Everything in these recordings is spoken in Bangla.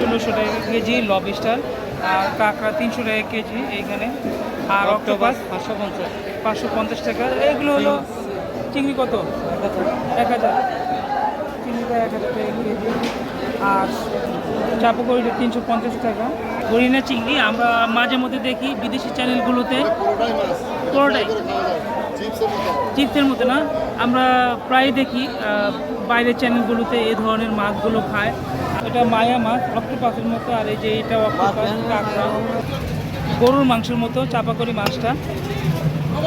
ষোলোশো টাকা কেজি লবস্টার আর কাঁকড়া তিনশো টাকা কেজি এইখানে। আর অক্টোপাস পাঁচশো পঞ্চাশ। পাঁচশো পঞ্চাশ টাকা। এগুলো হলো চিংড়ি কত? এক হাজার। চিংড়িটা এক হাজার টাকা কেজি। আর চাপা করিটা তিনশো পঞ্চাশ টাকা। হরিণা চিংড়ি আমরা মাঝে মধ্যে দেখি বিদেশি চ্যানেলগুলোতে। পুরোটাই চিপসের মতো। না। আমরা প্রায় দেখি বাইরের চ্যানেলগুলোতে এ ধরনের মাছগুলো খায়। এটা মায়া মাছ অক্টোপাসের মতো, আর এই যে এটা গরুর মাংসের মতো চাপা করি মাছটা।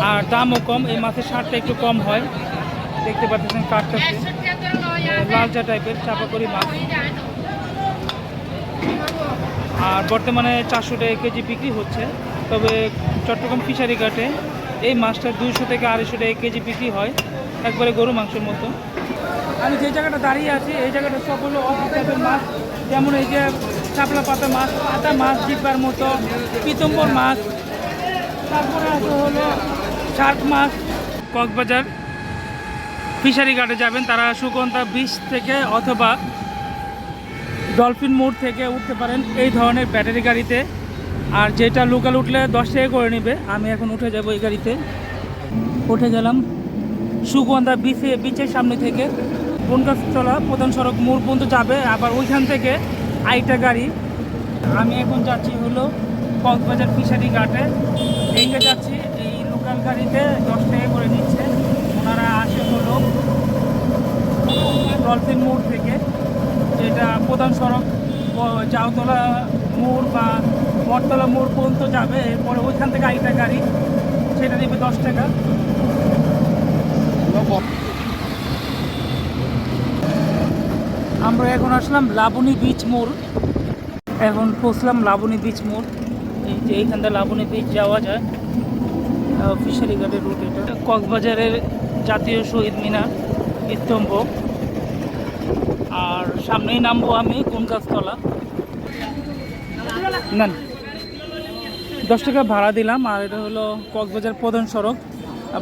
আর দামও কম, এই মাছের স্বাদটা একটু কম হয়। দেখতে পাচ্ছেন কাঠটাতে লালচা টাইপের চাপা করি মাছ। আর বর্তমানে চারশো টাকা কেজি বিক্রি হচ্ছে। তবে চট্টগ্রাম ফিশারি ঘাটে এই মাছটা দুইশো থেকে আড়াইশো টাকা কেজি বিক্রি হয়, একবারে গরু মাংসের মতো। আমি যে জায়গাটা দাঁড়িয়ে আছি, এই জায়গাটা সব হলো মাছ, যেমন এই যে চাপলা পাতা মাছ, আটা মাছ ডিব্বার মতো, পিতম্বর মাছ, তারপরে আছে হলো শার্ক মাছ। কক্সবাজার ফিশারি ঘাটে যাবেন, তারা সুগন্ধা বিচ থেকে অথবা ডলফিন মোড় থেকে উঠতে পারেন এই ধরনের ব্যাটারি গাড়িতে। আর যেটা লোকাল উঠলে দশ টাকা করে নেবে, আমি এখন উঠে যাব এই গাড়িতে। উঠে গেলাম সুগন্ধা বিচে বিচের সামনে থেকে। বনগাছতলা প্রধান সড়ক, মোড় পর্যন্ত যাবে, আবার ওইখান থেকে আইটা গাড়ি। আমি এখন যাচ্ছি হলো কক্সবাজার ফিশারি ঘাটে। এইটা যাচ্ছি, এই লোকাল গাড়িতে দশ টাকা করে নিচ্ছে। ওনারা আসে হলো ডলফিন মোড় থেকে, যেটা প্রধান সড়ক জাউতলা মোড় বা বটতলা মোড় পর্যন্ত যাবে। এরপরে ওইখান থেকে আইটা গাড়ি, সেটা নেবে দশ টাকা। আমরা এখন আসলাম লাবণী বিচ মোড়। এখন পৌঁছলাম লাবণী বিচ মোড়। এই যে এইখান থেকে লাবণী বিচ যাওয়া যায়। ফিশারি ঘাটের রুট এটা। কক্সবাজারের জাতীয় শহীদ মিনার স্তম্ভ আর সামনেই নামবো আমি কোন গাছতলা না। দশ টাকা ভাড়া দিলাম, আর এটা হলো কক্সবাজার প্রধান সড়ক,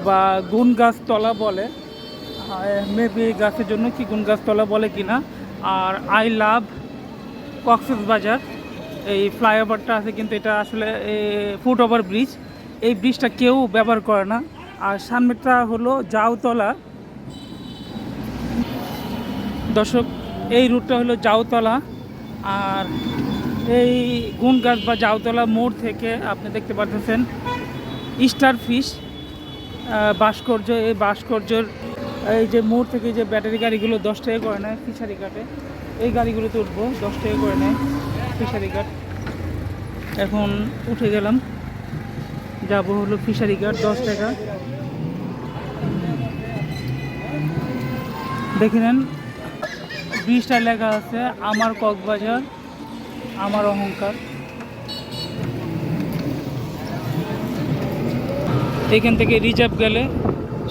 বা গুন গাছতলা বলে মেবি গাছের জন্য কি গুন গাছতলা বলে কিনা। আর আই লাভ কক্সেস বাজার। এই ফ্লাইওভারটা আছে কিন্তু এটা আসলে ফুট ওভার ব্রিজ। এই ব্রিজটা কেউ ব্যবহার করে না। আর সামনেটা হলো জাউতলা। দর্শক, এই রুটটা হলো জাউতলা। আর এই গুনগাছ বা জাউতলা মোড় থেকে আপনি দেখতে পাচ্ছেন স্টার ফিশ ভাস্কর্য। এই ভাস্কর্যর এই যে মোড় থেকে যে ব্যাটারি গাড়িগুলো দশ টাকা করে নেয়, ফিশারি ঘাটে এই গাড়িগুলোতে উঠবো, দশ টাকা করে নেয় ফিশারি ঘাট এখন উঠে গেলাম। যাব হলো ফিশারি ঘাট দশ টাকা। দেখে নেন, ব্রিজটা লেখা আছে, আমার কক্সবাজার, আমার অহংকার। এখান থেকে রিজার্ভ গেলে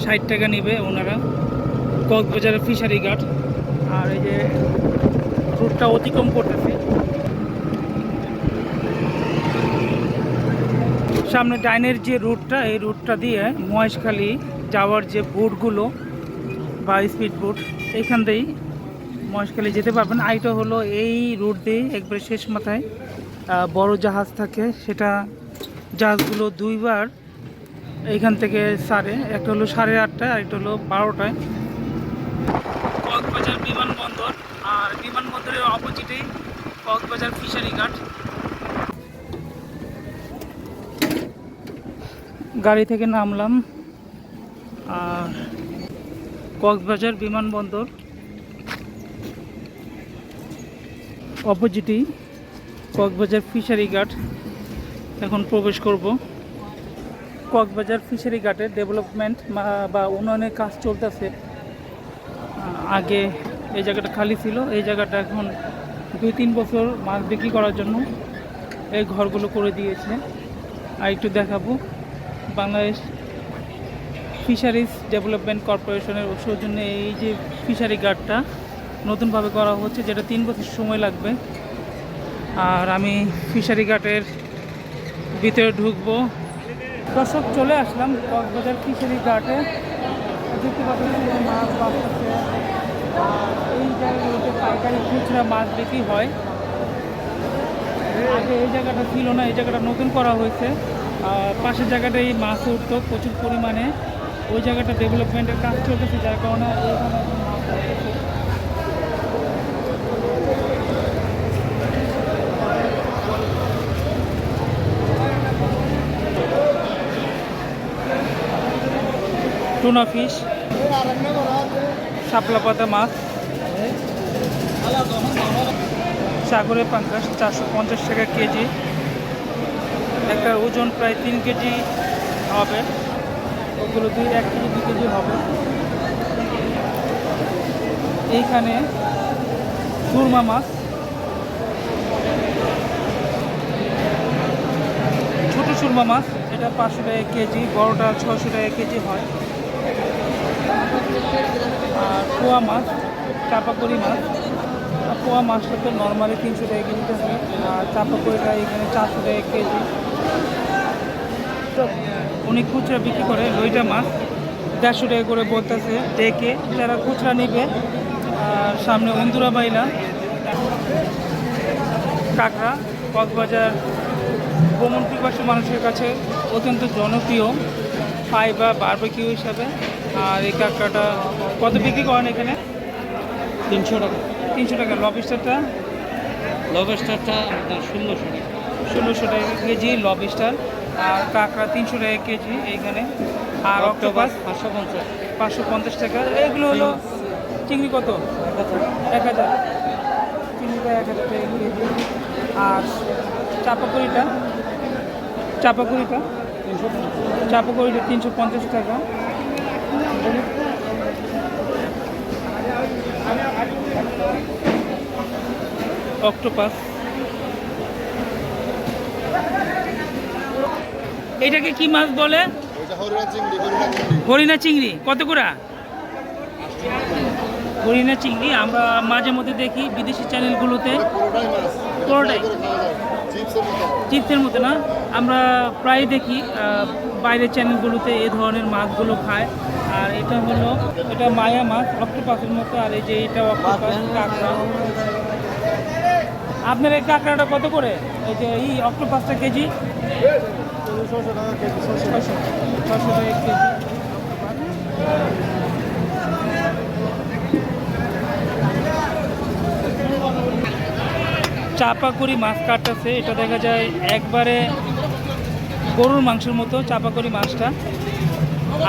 ষাট টাকা নেবে ওনারা। কক্সবাজারের ফিশারি ঘাট। আর এই যে রুটটা অতিক্রম করতেছে। সামনে ডাইনের যে রুটটা, এই রুটটা দিয়ে মহেশখালী যাওয়ার যে বোটগুলো বা স্পিড বোট এইখান দিয়েই মহেশখালী যেতে পারবেন। আইটা হলো এই রুট দিয়ে একবারে শেষ মাথায় বড় জাহাজ থাকে। সেটা জাহাজগুলো দুইবার এইখান থেকে সাড়ে একটা হলো সাড়ে আটটায়, আর একটা হলো বারোটায় কক্সবাজার বিমানবন্দর আর বিমানবন্দরের অপোজিটেই কক্সবাজার ফিশারি ঘাট। গাড়ি থেকে নামলাম, আর কক্সবাজার বিমানবন্দর অপোজিটেই কক্সবাজার ফিশারি ঘাট। এখন প্রবেশ করব। কক্সবাজার ফিশারি ঘাটের ডেভেলপমেন্ট বা উন্নয়নের কাজ চলতেছে। আগে এই জায়গাটা খালি ছিল। এই জায়গাটা এখন দুই তিন বছর মাছ বিক্রি করার জন্য এই ঘরগুলো করে দিয়েছে। আর একটু দেখাবো। বাংলাদেশ ফিশারিজ ডেভেলপমেন্ট কর্পোরেশনের সৌজন্যে এই যে ফিশারি গার্ডটা নতুনভাবে করা হচ্ছে, যেটা তিন বছর সময় লাগবে। আর আমি ফিশারি ঘাটের ভিতরে ঢুকবো। দর্শক, চলে আসলাম কক্সবাজার ফিশারি ঘাটে দেখতে পাচ্ছেন যে মাছ এই জায়গাগুলোতে পাইকারি খুচরা মাছ বিক্রি হয়। আগে এই জায়গাটা ছিল না, এই জায়গাটা নতুন করা হয়েছে। পাশের জায়গাটাই মাছ উঠতো প্রচুর পরিমাণে। ওই জায়গাটা ডেভেলপমেন্টের কাজ চলতেছে, যার কারণে উঠতেছে। Tuna fish. শাপলা পাতা মাছ। সাগরের পাঙ্কাশ চারশো পঞ্চাশ টাকা কেজি। একটা ওজন প্রায় তিন কেজি হবে। ওগুলো দুই এক কেজি দু কেজি হবে। এইখানে সুরমা মাছ। ছোট সুরমা মাছ, এটা পাঁচশো টাকা কেজি, বড়টা ছশো টাকা কেজি হয়। পোয়া মাছ, চাপাকড়ি মাছ। পোয়া মাছটা তো নর্মালি তিনশো টাকা কেজি আর চাপাকড়িটা এখানে চারশো টাকা কেজি। তো উনি খুচরা বিক্রি করে লইটা মাছ। দেড়শো টাকা করে বলতেছে ডেকে, যারা খুচরা নেবে, আর সামনে অন্দুরা বাইলা কাঁকড়া, কক্সবাজার ভ্রমণ পিপাসু মানুষের কাছে অত্যন্ত জনপ্রিয়। ফ্রাই বা বারবেকিউ হিসাবে। আর এই কাঁকড়াটা কত বিক্রি করেন এখানে? তিনশো টাকা। তিনশো টাকা। লবিস্টারটা লবেস্টারটা আপনার ষোলোশো টাকা। ষোলোশো টাকা কেজি লবিস্টার আর কাঁকড়া তিনশো টাকা কেজি এইখানে। আর অক্টোপাস পাঁচশো পঞ্চাশ। পাঁচশো পঞ্চাশ টাকা। এগুলো হলো চিংড়ি কত? এক হাজার। এক হাজার। চিংড়িটা এক হাজার টাকা কেজি। আর চাপাকুড়িটা? চাপাকুড়িটা? চাপাকুড়িটা তিনশো পঞ্চাশ টাকা। অক্টোপাস এটাকে কি মাছ বলে? হরিণা চিংড়ি কত করে? হরিণা চিংড়ি। আমরা মাঝে মধ্যে দেখি বিদেশি চ্যানেলগুলোতে। পুরোটাই চিপসের মতো। না? আমরা প্রায় দেখি বাইরের চ্যানেলগুলোতে এই ধরনের মাছগুলো খায়। আর এটা হলো, এটা মায়া মাছ, অক্টোপাসের মতো, আর এই যে এটা কাঁকড়া। আপনার এই কাঁকড়াটা কত করে? এই যে এই অক্টোপাসটা কেজি? ছশো কেজি কেজি। চাপাকুড়ি মাছ কাটতেছে। এটা দেখা যায় একবারে গরুর মাংসের মতো চাপাকুড়ি মাছটা।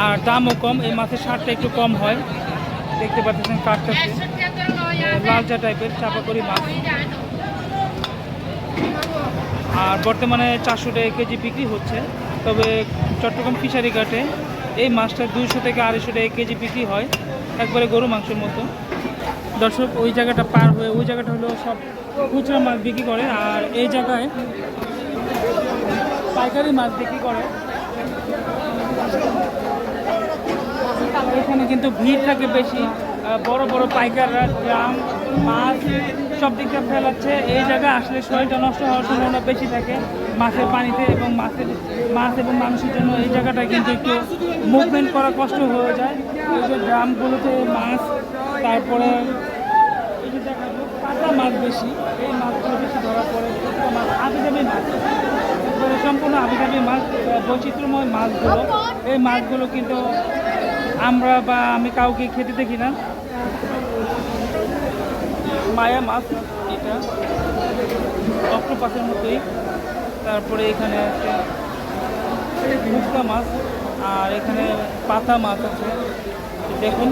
আর দামও কম, এই মাছের স্বাদটা একটু কম হয়। দেখতে পাচ্ছেন কাটতেছে লালচা টাইপের চাপাকুড়ি মাছ। আর বর্তমানে চারশো টাকা কেজি বিক্রি হচ্ছে। তবে চট্টগ্রাম ফিশারি ঘাটে এই মাছটা দুইশো থেকে আড়াইশো টাকা কেজি বিক্রি হয়, একবারে গরু মাংসের মতো। দর্শক, ওই জায়গাটা পার হয়ে, ওই জায়গাটা হলো সব খুচরা মাছ বিক্রি করে। আর এই জায়গায় পাইকারি মাছ বিক্রি করে। এখানে কিন্তু ভিড় থাকে বেশি। বড় বড় পাইকাররা, গ্রাম, মাছ, সব দিকটা ফেলাচ্ছে। এই জায়গায় আসলে শরীরটা নষ্ট হওয়ার সম্ভাবনা বেশি থাকে মাছের পানিতে এবং মাছের, মাছ এবং মানুষের জন্য এই জায়গাটা কিন্তু একটু মুভমেন্ট করা কষ্ট হয়ে যায়। এই যে গ্রামগুলোতে মাছ, তারপরে এই যে পাতা মাছ বেশি। এই মাছগুলো বেশি ধরা পড়ে মাছ আবিদামি মাছ। একবারে সম্পূর্ণ আবিদামি মাছ বৈচিত্র্যময় মাছগুলো। এই মাছগুলো কিন্তু আমরা বা আমি কাউকে খেতে দেখি না। মায়া মাছ এটা। অক্টোপাসের মতোই। তারপরে এখানে আছে মুক্তা মাছ আর এখানে পাতা মাছ আছে। দেখুন,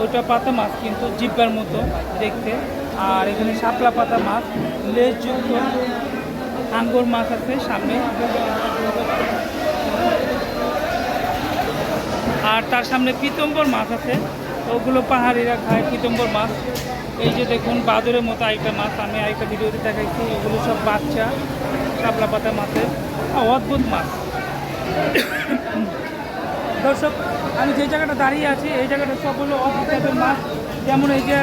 ওইটা পাতা মাছ কিন্তু জিব্বার মতো দেখতে। আর এখানে শাপলা পাতা মাছ, লেজযুক্ত আঙ্গুর মাছ আছে সামনে। আর তার সামনে পিতম্বর মাছ আছে। ওগুলো পাহাড়িরা খায় পিতম্বর মাছ। এই যে দেখুন, বাদরের মতো আরেকটা মাছ। আমি আরেকটা ভিডিওতে দেখাইছি। এগুলো সব বাচ্চা, শাপলা পাতা মাছের অদ্ভুত মাছ। দর্শক, আমি যে জায়গাটা দাঁড়িয়ে আছি, এই জায়গাটা সব হলো অদ্ভুত টাইপের মাছ। যেমন এই যে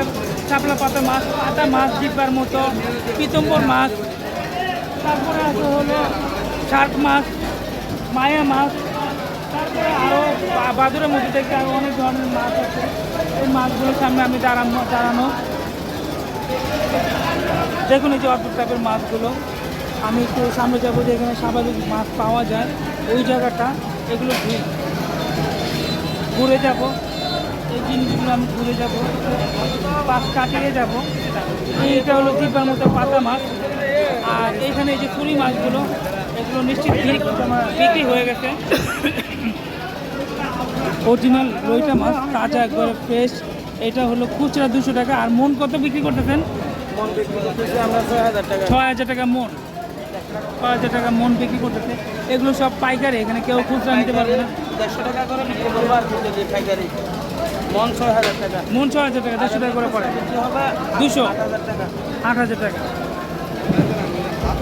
শাপলা পাতা মাছ পাতা মাছ জিব্বার মতো, পিতম্বর মাছ তারপরে আছে হলো শার্ক মাছ মায়া মাছ তারপরে আরও বাদুরের মধ্যে দেখতে আরও অনেক ধরনের মাছ আছে। এই মাছগুলোর সামনে আমি দাঁড়ানো দাঁড়ানো। দেখুন এই যে অদ্ভুত টাইপের মাছগুলো। আমি একটু সামনে যাব যে এখানে স্বাভাবিক মাছ পাওয়া যায়। ওই জায়গাটা, এগুলো ঘুরে। ঘুরে যাব। এই জিনিসগুলো আমি ঘুরে যাব। পাশ কাটিয়ে যাব। এইটা হলো দিব্যার মতো পাতা মাছ। আর এইখানে এই যে চুরি মাছগুলো এগুলো নিশ্চিত বিক্রি- হয়ে গেছে। অরিজিনাল রইটা মাছ তাজা একবারে ফ্রেশ এটা হলো খুচরা দুশো টাকা। আর মন কত বিক্রি করতেছেন? আমরা ছয় হাজার টাকা। মন। ছয় হাজার টাকা মন বিক্রি করতেছে। এগুলো সব পাইকারি এখানে কেউ খুচরা নিতে পারবে না। দেড়শো টাকা করে বিক্রি করব আর পাইকারি। মন ছয় হাজার টাকা। মন ছয় হাজার টাকা দেড়শো টাকা করে পড়ে। দুশো? আট হাজার টাকা।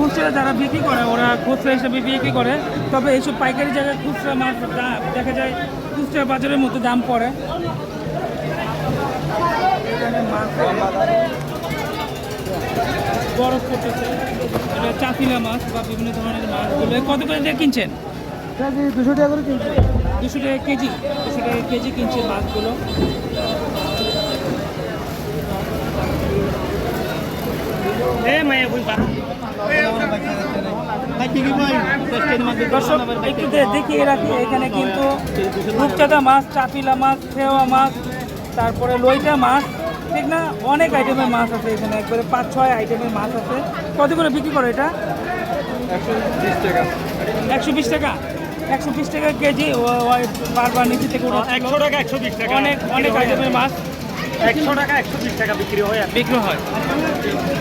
খুচরা যারা বিক্রি করে ওরা খুচরা হিসেবে বিক্রি করে। তবে এইসব পাইকারি জায়গায় খুচরা মাছ দেখা যায় খুচরা বাজারের মতো দাম পড়ে। এখানে মাছ বরফ করতেছে এটা চাপিলা মাছ বা বিভিন্ন ধরনের মাছগুলো কত করে দিয়ে কিনছেন? দুশো টাকা করে কিনছি। দুশো টাকা কেজি দুশো টাকা কেজি কিনছে মাছগুলো। দর্শক একটু দেখিয়ে রাখি এখানে কিন্তু রূপচাঁদা মাছ চাপিলা মাছ খেওয়া মাছ তারপরে লইটা মাছ ঠিক না? অনেক আইটেমের মাছ আছে এখানে একবারে পাঁচ ছয় আইটেমের মাছ আছে। কত করে বিক্রি করে এটা? একশো বিশ টাকা। একশো বিশ টাকা একশো বিশ টাকা কেজি বারবার নিচে থেকে একশো টাকা একশো বিশ টাকা। অনেক অনেক আইটেমের মাছ। একশো টাকা একশো বিশ টাকা বিক্রি হয়। বিক্রি হয়।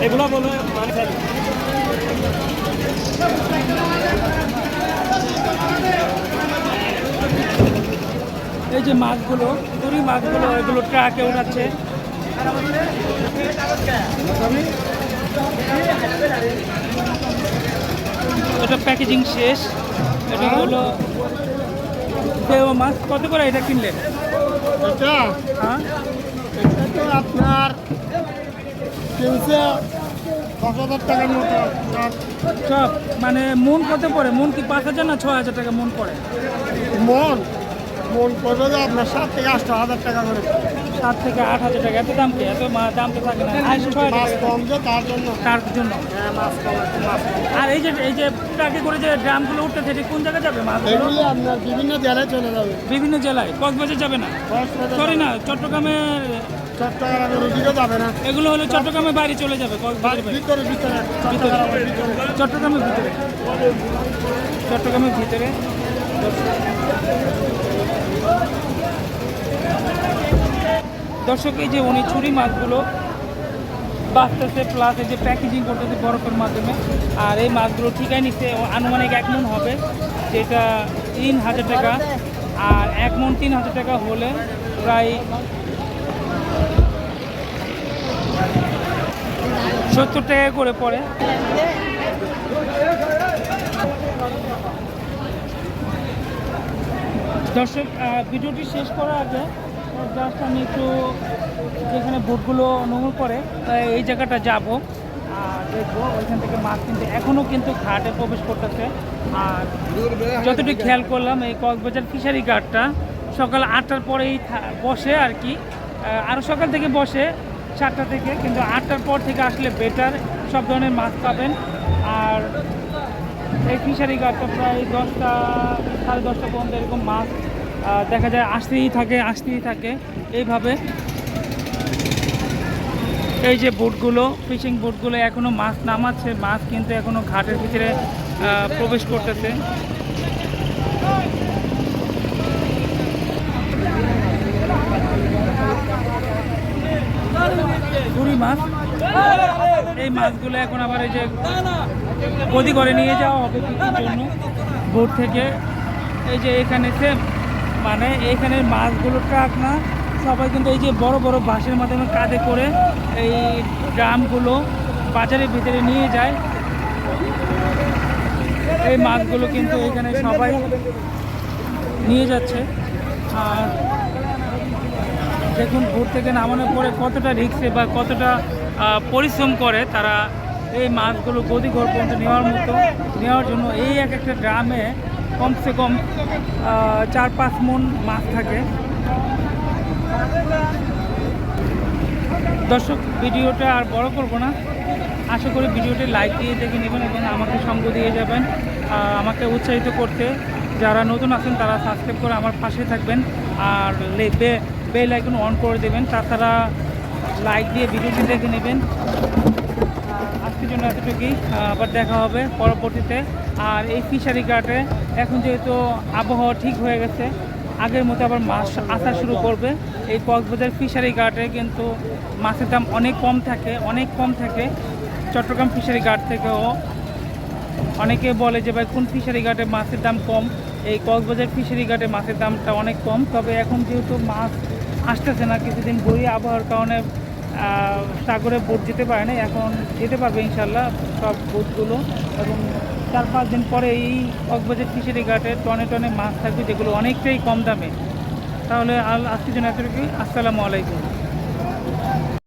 এগুলো বলে মানে এই যে মাছগুলো পুরি মাছগুলো এগুলো ট্রাকে উঠাচ্ছে এটা প্যাকেজিং শেষ। এটা হলো দেওয়া মাছ। কত করে এটা কিনলেন এটা? হ্যাঁ? এটা তো আপনার তিনশো দশ হাজার টাকার মতো। সব মানে মন কত পড়ে? মন কি পাঁচ হাজার না ছ হাজার টাকা মন পড়ে? মন মন করবে যে আপনার সাত থেকে আটশো হাজার টাকা করে। সাত থেকে আট হাজার টাকা। এত দাম কি? এত দাম তো থাকে না। আট মাছ কম যে তার জন্য। তার জন্য। হ্যাঁ মাছ কম মাছ আর এই যে এই যে ট্রাকে করে যে ড্রামগুলো উঠতে এটি কোন জায়গায় যাবে মাছগুলো এগুলি আপনার বিভিন্ন জেলায় চলে যাবে। বিভিন্ন জেলায়। কক্সবাজার যাবে না? সরি না চট্টগ্রামের চট্টগ্রামের ওদিকে যাবে না। এগুলো হলো চট্টগ্রামের বাইরে চলে যাবে ভিতরে ভিতরে চট্টগ্রামের ভিতরে। চট্টগ্রামের ভিতরে। দর্শক এই যে উনি ছুরি মাছগুলো বাঁচতেছে প্লাস এই যে প্যাকেজিং করতেছে বরফের মাধ্যমে। আর এই মাছগুলো ঠিকাই নিচ্ছে আনুমানিক এক মন হবে যেটা তিন হাজার টাকা। আর এক মন তিন হাজার টাকা হলে প্রায় সত্তর টাকা করে পড়ে। দর্শক ভিডিওটি শেষ করার আগে জাস্ট আমি একটু যেখানে বোটগুলো নোংর করে এই জায়গাটা যাব। আর দেখব ওইখান থেকে মাছ কিনতে। এখনও কিন্তু ঘাটে প্রবেশ করতেছে। আর যতটুকু খেয়াল করলাম, এই কক্সবাজার ফিশারি ঘাটটা সকাল আটটার পরেই বসে আর কি। আরও সকাল থেকে বসে। সাতটা থেকে, কিন্তু আটটার পর থেকে আসলে বেটার সব ধরনের মাছ পাবেন। আর এই ফিশারি ঘাটটা প্রায় দশটা, সাড়ে দশটা পর্যন্ত এরকম মাছ দেখা যায় আসতেই থাকে আসতেই থাকে। এইভাবে এই যে বোটগুলো ফিশিং বোটগুলো এখনও মাছ নামাচ্ছে, মাছ কিন্তু এখনও ঘাটের ভিতরে প্রবেশ করতেছে। মাছ এই মাছগুলো এখন আবার এই যে গদি করে নিয়ে যাওয়া হবে বিক্রির জন্য। বোট থেকে এই যে এখানে সেম মানে এইখানের মাছগুলো ট্রাক না, সবাই কিন্তু এই যে বড় বড় বাঁশের মাধ্যমে কাঁধে করে এই ড্রামগুলো বাজারের ভিতরে নিয়ে যায়। এই মাছগুলো কিন্তু এখানে সবাই নিয়ে যাচ্ছে। আর দেখুন, ভোর থেকে নামানোর পরে কতটা রিক্সে বা কতটা পরিশ্রম করে তারা এই মাছগুলো গদি ঘর পর্যন্ত নেওয়ার মতো, নেওয়ার জন্য এই এক একটা ড্রামে কমসে কম চার পাঁচ মন মাছ থাকে। দর্শক, ভিডিওটা আর বড় করব না। আশা করি ভিডিওটি লাইক দিয়ে দেখে নেবেন এবং আমাকে সঙ্গ দিয়ে যাবেন। আমাকে উৎসাহিত করতে। যারা নতুন আছেন, তারা সাবস্ক্রাইব করে আমার পাশে থাকবেন। আর বেল আইকন অন করে দেবেন, তাছাড়া লাইক দিয়ে ভিডিওটি দেখে নেবেন। আজকের জন্য এতটুকুই আবার দেখা হবে পরবর্তীতে। আর এই ফিশারি ঘাটে এখন যেহেতু আবহাওয়া ঠিক হয়ে গেছে, আগের মতো আবার মাছ আসা শুরু করবে। এই কক্সবাজার ফিশারি ঘাটে কিন্তু মাছের দাম অনেক কম থাকে, অনেক কম থাকে। চট্টগ্রাম ফিশারি ঘাট থেকেও অনেকে বলে যে, ভাই, কোন ফিশারি ঘাটে মাছের দাম কম? এই কক্সবাজার ফিশারি ঘাটে মাছের দামটা অনেক কম। তবে এখন যেহেতু মাছ আসতেছে না, কিছুদিন বই আবহাওয়ার কারণে সাগরে বোট যেতে পারে না এখন যেতে পারবে ইনশাল্লাহ সব বোটগুলো এবং চার পাঁচ দিন পরে এই কক্সবাজার ফিশারি ঘাটে টনে টনে মাছ থাকবে, যেগুলো অনেকটাই কম দামে। তাহলে আল আজকের জন্য এতটুকু আসসালামু আলাইকুম।